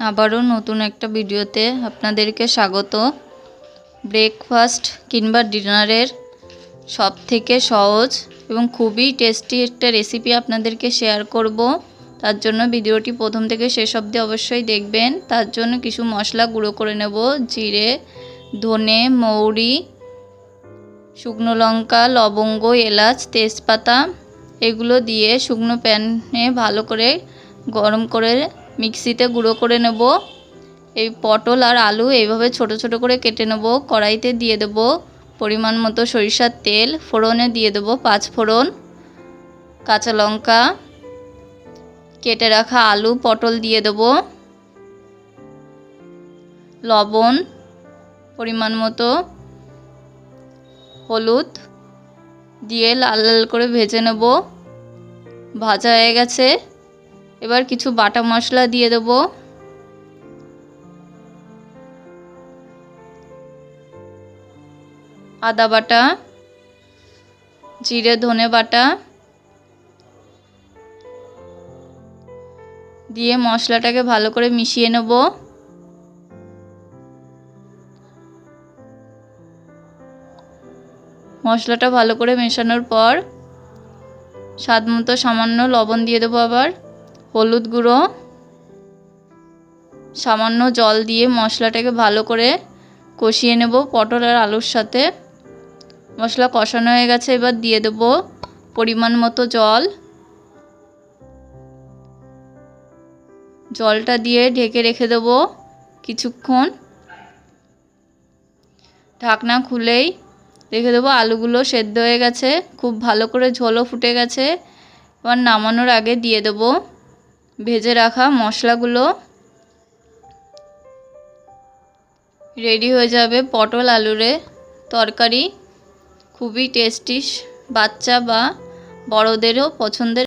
আবারও নতুন একটা ভিডিওতে আপনাদেরকে স্বাগত। ব্রেকফাস্ট কিংবা ডিনারের সব থেকে সহজ এবং খুবই টেস্টি একটা রেসিপি আপনাদেরকে শেয়ার করব। তার জন্য ভিডিওটি প্রথম থেকে শেষ অবধি অবশ্যই দেখবেন। তার জন্য কিছু মশলা গুঁড়ো করে নেব। জিরে, ধনে, মৌরি, শুকনো লঙ্কা, লবঙ্গ, এলাচ, তেজপাতা। এগুলো দিয়ে শুকনো প্যানে ভালো করে গরম করে মিক্সিতে গুঁড়ো করে নেব। এই পটল আর আলু এইভাবে ছোট ছোট করে কেটে নেব। কড়াইতে দিয়ে দেব পরিমাণ মতো সরিষার তেল, ফোড়নে দিয়ে দেব পাঁচ ফোড়ন, কাঁচা লঙ্কা, কেটে রাখা আলু, পটল দিয়ে দেব, লবণ, পরিমাণ মতো হলুদ দিয়ে লাল লাল করে ভেজে নেব। ভাজা হয়ে গেছে। এবার কিছু বাটা মশলা দিয়ে দেব। আদা বাটা, জিরে, ধনে বাটা দিয়ে মশলাটাকে ভালো করে মিশিয়ে নেব। মশলাটা ভালো করে মেশানোর পর স্বাদ মতো সামান্য লবণ দিয়ে দেবো আবার। হলুদ গুঁড়ো, সামান্য জল দিয়ে মশলাটাকে ভালো করে কষিয়ে নেব পটল আর আলুর সাথে। মশলা কষানো হয়ে গেছে, এবার দিয়ে দেব পরিমাণ মতো জল। জলটা দিয়ে ঢেকে রেখে দেব কিছুক্ষণ। ঢাকনা খুলেই রেখে দেবো, আলুগুলো সেদ্ধ হয়ে গেছে, খুব ভালো করে ঝোলও ফুটে গেছে। এবার নামানোর আগে দিয়ে দেবো ভেজে রাখা মশলাগুলো রেডি হয়ে যাবে পটল আলুরে তরকারি। খুবই টেস্টি বাচ্চা বা বড়দেরও পছন্দের